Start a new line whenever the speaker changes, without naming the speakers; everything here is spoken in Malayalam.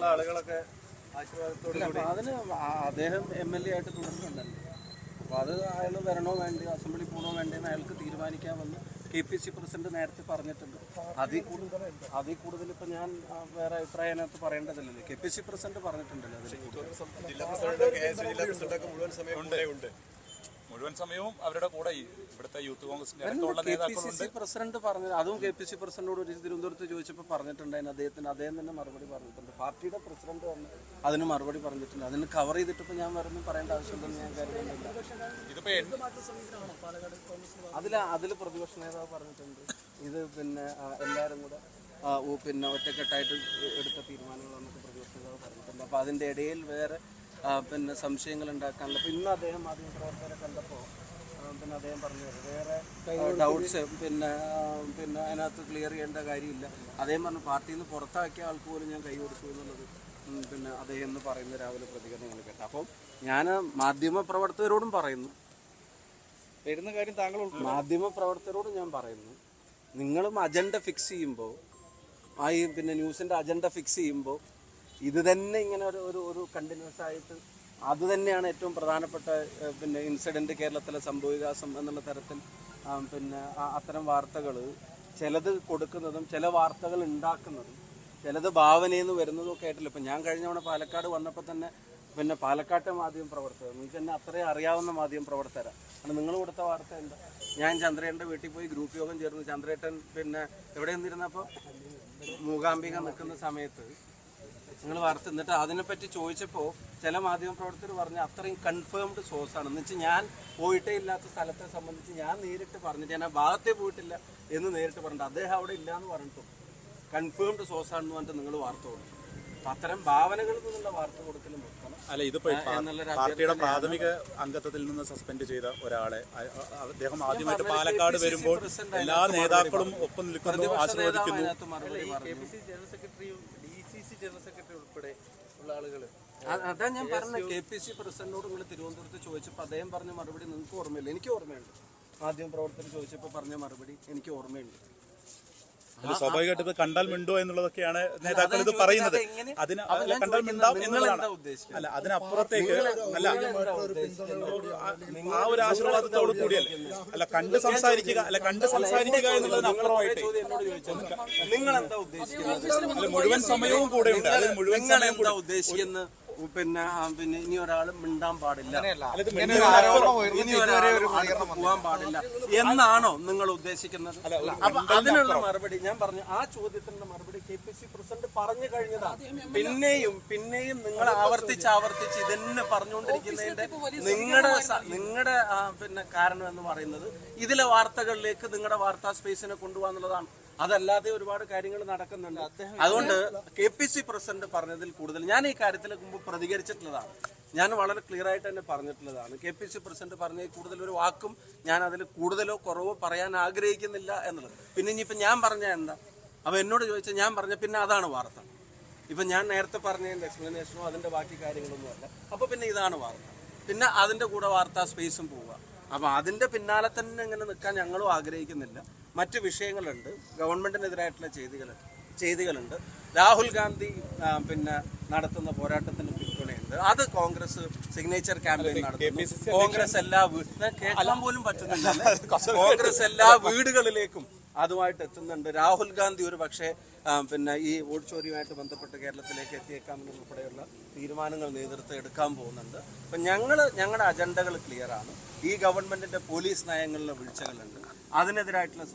ഉള്ള ആളുകളൊക്കെ ആശീർവാദത്തോടു
അതിന് അദ്ദേഹം എം എൽ എ ആയിട്ട് തുടരുന്നുണ്ടല്ലോ. അപ്പോൾ അത് അയാൾ വരണോ വേണ്ടി അസംബ്ലി പോകണോ വേണ്ടെന്ന് അയാൾക്ക് തീരുമാനിക്കാമെന്ന് കെ പി സി പ്രസിഡന്റ് നേരത്തെ പറഞ്ഞിട്ടുണ്ട്. അതിൽ കൂടുതൽ അതിൽ കൂടുതൽ ഇപ്പം ഞാൻ വേറെ അഭിപ്രായം അതിനകത്ത് പറയേണ്ടതില്ലല്ലോ. കെ പി സി പ്രസിഡന്റ് പറഞ്ഞിട്ടുണ്ടല്ലോ അതിൽ
മുഴുവൻ
സമയവും അവരുടെ കൂടെ ഇവിടുത്തെ യൂത്ത് കോൺഗ്രസിന്റെ നേതാക്കളുണ്ട്.
പ്രസിഡന്റ് പറഞ്ഞത് അതും കെ പി സി പ്രസിഡന്റോട് ഒരു തിരുവനന്തപുരത്ത് ചോദിച്ചപ്പോൾ പറഞ്ഞിട്ടുണ്ടായിരുന്നു. അദ്ദേഹത്തിന് അദ്ദേഹം തന്നെ മറുപടി പറഞ്ഞിട്ടുണ്ട്. പാർട്ടിയുടെ പ്രസിഡന്റ് തന്നെ അതിന് മറുപടി പറഞ്ഞിട്ടുണ്ട്. അതിന് കവർ ചെയ്തിട്ടിപ്പോൾ ഞാൻ വേറെ പറയേണ്ട ആവശ്യമുണ്ടെന്ന് ഞാൻ കരുതുന്നില്ല. അതിൽ അതിൽ പ്രതിപക്ഷ നേതാവ് പറഞ്ഞിട്ടുണ്ട്. ഇത് പിന്നെ എല്ലാരും എല്ലാവരും കൂടെ പിന്നെ ഒറ്റക്കെട്ടായിട്ട് എടുത്ത തീരുമാനങ്ങളാണെന്നൊക്കെ പ്രതിപക്ഷ നേതാവ് പറഞ്ഞിട്ടുണ്ട്. അപ്പോൾ അതിന്റെ ഇടയിൽ വേറെ പിന്നെ സംശയങ്ങൾ ഉണ്ടാക്കാനുള്ള അപ്പോൾ ഇന്ന് അദ്ദേഹം മാധ്യമ പ്രവർത്തകരെ കണ്ടപ്പോൾ പിന്നെ അദ്ദേഹം പറഞ്ഞു വേറെ ഡൗട്ട്സ് പിന്നെ പിന്നെ അതിനകത്ത് ക്ലിയർ ചെയ്യേണ്ട കാര്യമില്ല. അദ്ദേഹം പറഞ്ഞു പാർട്ടിയിൽ നിന്ന് പുറത്താക്കിയ ആൾക്ക് പോലും ഞാൻ കൈ കൊടുത്തു എന്നുള്ളത് പിന്നെ അദ്ദേഹം എന്ന് പറയുന്ന രാവിലെ പ്രതികരണങ്ങൾ കേട്ടു അപ്പം ഞാൻ മാധ്യമ പ്രവർത്തകരോടും പറയുന്നു.
വരുന്ന കാര്യം താങ്കൾ
മാധ്യമ പ്രവർത്തകരോടും ഞാൻ പറയുന്നു. നിങ്ങളും അജണ്ട ഫിക്സ് ചെയ്യുമ്പോൾ ആ ഈ പിന്നെ ന്യൂസിന്റെ അജണ്ട ഫിക്സ് ചെയ്യുമ്പോൾ ഇത് തന്നെ ഇങ്ങനെ ഒരു ഒരു ഒരു കണ്ടിന്യൂസ് ആയിട്ട് അത് തന്നെയാണ് ഏറ്റവും പ്രധാനപ്പെട്ട പിന്നെ ഇൻസിഡന്റ് കേരളത്തിലെ സംഭവവികാസം എന്നുള്ള തരത്തിൽ പിന്നെ അത്തരം വാർത്തകൾ ചിലത് കൊടുക്കുന്നതും ചില വാർത്തകൾ ഉണ്ടാക്കുന്നതും ചിലത് ഭാവനയിൽ നിന്ന് വരുന്നതും ഒക്കെ ആയിട്ടില്ല. ഇപ്പം ഞാൻ കഴിഞ്ഞ തവണ പാലക്കാട് വന്നപ്പോൾ തന്നെ പിന്നെ പാലക്കാട്ടെ മാധ്യമ പ്രവർത്തകർ നിങ്ങൾക്ക് തന്നെ അത്രയും അറിയാവുന്ന മാധ്യമ പ്രവർത്തകരാണ് കാരണം നിങ്ങൾ കൊടുത്ത വാർത്ത എന്താ? ഞാൻ ചന്ദ്രേട്ടന്റെ വീട്ടിൽ പോയി ഗ്രൂപ്പ് യോഗം ചേർന്ന് ചന്ദ്രേട്ടൻ പിന്നെ എവിടെ നിന്നിരുന്നപ്പോൾ മൂകാംബിക നിൽക്കുന്ന സമയത്ത് നിങ്ങൾ വാർത്ത എന്നിട്ട് അതിനെപ്പറ്റി ചോദിച്ചപ്പോൾ ചില മാധ്യമ പ്രവർത്തകർ പറഞ്ഞ അത്രയും കൺഫേംഡ് സോഴ്സ് ആണ്. എന്ന് വെച്ചാൽ ഞാൻ പോയിട്ടേ ഇല്ലാത്ത സ്ഥലത്തെ സംബന്ധിച്ച് ഞാൻ നേരിട്ട് പറഞ്ഞിട്ട് ഞാൻ ആ ഭാഗത്തേ പോയിട്ടില്ല എന്ന് നേരിട്ട് പറഞ്ഞിട്ട് അദ്ദേഹം അവിടെ ഇല്ല എന്ന് പറഞ്ഞിട്ടും കൺഫേംഡ് സോഴ്സ് ആണെന്ന് പറഞ്ഞിട്ട് നിങ്ങൾ വാർത്ത കൊടുക്കും അപ്പം അത്തരം ഭാവനകളിൽ നിന്നുള്ള വാർത്ത കൊടുക്കലും
അല്ല ഇതിപ്പോ പാർട്ടിയുടെ പ്രാഥമിക അംഗത്വത്തിൽ നിന്ന് സസ്പെൻഡ് ചെയ്ത ഒരാളെ അദ്ദേഹം ആദ്യമായിട്ട് പാലക്കാട് വരുമ്പോൾ എല്ലാ നേതാക്കളും ഒപ്പം നിൽക്കുന്നു ആശീർവദിക്കുന്നു.
ജനറൽ സെക്രട്ടറി ഉൾപ്പെടെ ഉള്ള ആളുകൾ
അതാ ഞാൻ പറഞ്ഞ കെ പി സി പ്രസിഡന്റിനോട് നിങ്ങൾ തിരുവനന്തപുരത്ത് ചോദിച്ചപ്പോൾ അദ്ദേഹം പറഞ്ഞ മറുപടി നിങ്ങൾക്ക് ഓർമ്മയില്ല? എനിക്ക് ഓർമ്മയുണ്ട്. മാധ്യമ പ്രവർത്തകർ ചോദിച്ചപ്പോൾ പറഞ്ഞ മറുപടി എനിക്ക് ഓർമ്മയുണ്ട്.
സ്വാഭാവികമായിട്ട് ഇത് കണ്ടാൽ മിണ്ടോ എന്നുള്ളതൊക്കെയാണ് നേതാക്കൾ ഇത് പറയുന്നത്? അതിന് കണ്ടാൽ മിണ്ടാം എന്നുള്ളതാണ്.
ഉദ്ദേശിക്കുന്നത്?
അല്ല അതിനപ്പുറത്തേക്ക് അല്ല
ഉദ്ദേശിക്കുന്നത്?
ആ ഒരു ആശീർവാദത്തോട് കൂടിയല്ലേ? അല്ല കണ്ട് സംസാരിക്കുക അല്ല കണ്ട് സംസാരിക്കുക എന്നുള്ളതിനപ്പുറമായിട്ട്
അപ്പുറമായിട്ട്. നിങ്ങൾ എന്താ ഉദ്ദേശിക്കുന്നത്?
അല്ല മുഴുവൻ സമയവും കൂടെ ഉണ്ട്. മുഴുവൻ സമയം
എന്താ ഉദ്ദേശിക്കുന്ന പിന്നെ ആ, പിന്നെ ഇനി ഒരാൾ മിണ്ടാൻ പാടില്ല. ഇനി ഒരാൾ- ഇനി ഒരാൾ അടുത്ത് പോകാൻ പാടില്ല. എന്നാണോ നിങ്ങൾ ഉദ്ദേശിക്കുന്നത്? അപ്പൊ അതിനുള്ള മറുപടി ഞാൻ പറഞ്ഞു. ആ ചോദ്യത്തിന്റെ മറുപടി കെ പി സി പ്രസിഡന്റ് പറഞ്ഞു കഴിഞ്ഞതാണ്. പിന്നെയും പിന്നെയും നിങ്ങൾ ആവർത്തിച്ച് ആവർത്തിച്ച് ഇതന്നെ പറഞ്ഞുകൊണ്ടിരിക്കുന്നതിന്റെ നിങ്ങളുടെ നിങ്ങളുടെ പിന്നെ കാരണം എന്ന് പറയുന്നത് ഇതിലെ വാർത്തകളിലേക്ക് നിങ്ങളുടെ വാർത്താ സ്പേസിനെ കൊണ്ടുപോകാന്നുള്ളതാണ്. അതല്ലാതെ ഒരുപാട് കാര്യങ്ങൾ നടക്കുന്നുണ്ട്. അതുകൊണ്ട് കെ പി സി പ്രസിഡന്റ് പറഞ്ഞതിൽ കൂടുതൽ ഞാൻ ഈ കാര്യത്തിൽ മുമ്പ് പ്രതികരിച്ചിട്ടുള്ളതാണ്. ഞാൻ വളരെ ക്ലിയർ ആയിട്ട് തന്നെ പറഞ്ഞിട്ടുള്ളതാണ്. കെ പി സി പ്രസിഡന്റ് പറഞ്ഞതിൽ കൂടുതൽ ഒരു വാക്കും ഞാൻ അതിൽ കൂടുതലോ കുറവോ പറയാൻ ആഗ്രഹിക്കുന്നില്ല എന്നുള്ളത്. പിന്നെ ഇനിയിപ്പോൾ ഞാൻ പറഞ്ഞ എന്താ? അപ്പോൾ എന്നോട് ചോദിച്ചാൽ ഞാൻ പറഞ്ഞ പിന്നെ അതാണ് വാർത്ത. ഇപ്പം ഞാൻ നേരത്തെ പറഞ്ഞതിന്റെ എക്സ്പ്ലനേഷനോ അതിന്റെ ബാക്കി കാര്യങ്ങളൊന്നും അല്ല. അപ്പോൾ പിന്നെ ഇതാണ് വാർത്ത. പിന്നെ അതിന്റെ കൂടെ വാർത്താ സ്പേസും പോവുക. അപ്പോൾ അതിന്റെ പിന്നാലെ തന്നെ ഇങ്ങനെ നിൽക്കാൻ ഞങ്ങളും ആഗ്രഹിക്കുന്നില്ല. മറ്റ് വിഷയങ്ങളുണ്ട്. ഗവൺമെന്റിനെതിരായിട്ടുള്ള ചെയ്തികൾ ചെയ്തികളുണ്ട്. രാഹുൽ ഗാന്ധി പിന്നെ നടത്തുന്ന പോരാട്ടത്തിന് പിന്തുണയുണ്ട്. അത് കോൺഗ്രസ് സിഗ്നേച്ചർ ക്യാമ്പയിൻ നടത്തുന്നു. കോൺഗ്രസ് എല്ലാ വീട്ടിലും കേൾക്കാൻ പോലും പറ്റുന്നില്ല. കോൺഗ്രസ് എല്ലാ വീടുകളിലേക്കും അതുമായിട്ട് എത്തുന്നുണ്ട്. രാഹുൽ ഗാന്ധി ഒരു പക്ഷേ പിന്നെ ഈ ഓഡിറ്റോറിയമായിട്ട് ബന്ധപ്പെട്ട് കേരളത്തിലേക്ക് എത്തിയേക്കാമെന്ന് ഉൾപ്പെടെയുള്ള തീരുമാനങ്ങൾ നേതൃത്വം എടുക്കാൻ പോകുന്നുണ്ട്. അപ്പം ഞങ്ങൾ ഞങ്ങളുടെ അജണ്ടകൾ ക്ലിയറാണ് ഈ ഗവൺമെന്റിന്റെ പോലീസ് നയങ്ങളിലെ വീഴ്ചകളുണ്ട്. അതിനെതിരായിട്ടുള്ള